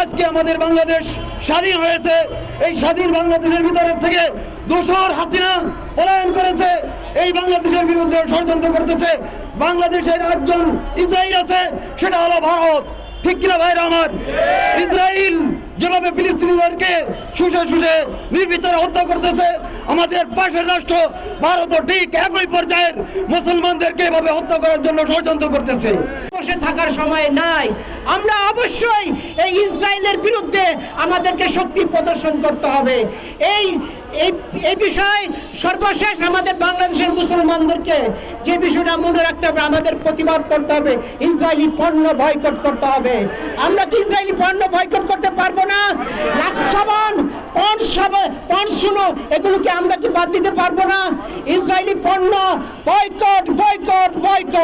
আজকে আমাদের বাংলাদেশ স্বাধীন হয়েছে। এই স্বাধীন বাংলাদেশের ভিতরের থেকে দোসর হাসিনা পলায়ন করেছে। এই বাংলাদেশের বিরুদ্ধে ষড়যন্ত্র করতেছে। বাংলাদেশের একজন ইসরায়েল আছে, সেটা হলো ভারত। ঠিক কিনা ভাইরা আমার? ইসরায়েল যেভাবে ফিলিস্তিনিদেরকে শুষে শুষে নির্বিচারে হত্যা করতেছে, আমাদের পাশের রাষ্ট্র ভারতও ঠিক একই পর্যায়ের মুসলমানদেরকে এভাবে হত্যা করার জন্য ষড়যন্ত্র করতেছে। বসে থাকার সময় নাই। আমরা অবশ্যই এই ইসরায়েলের বিরুদ্ধে আমাদেরকে শক্তি প্রদর্শন করতে হবে। এই এই বিষয় সর্বশেষ আমাদের বাংলাদেশের মুসলমানদেরকে যে বিষয়টা মনে রাখতে হবে, আমাদের প্রতিবাদ করতে হবে, ইসরায়েলি পণ্য বয়কট করতে হবে। আমরা কি ইসরায়েলি পণ্য বয়কট করতে পারব না। লাক্সাবান পণ সাবা পণ শুনো, এগুলোকে আমরা কি বাদ দিতে পারব না? ইসরায়েলি পণ্য বয়কট বয়কট বয়কট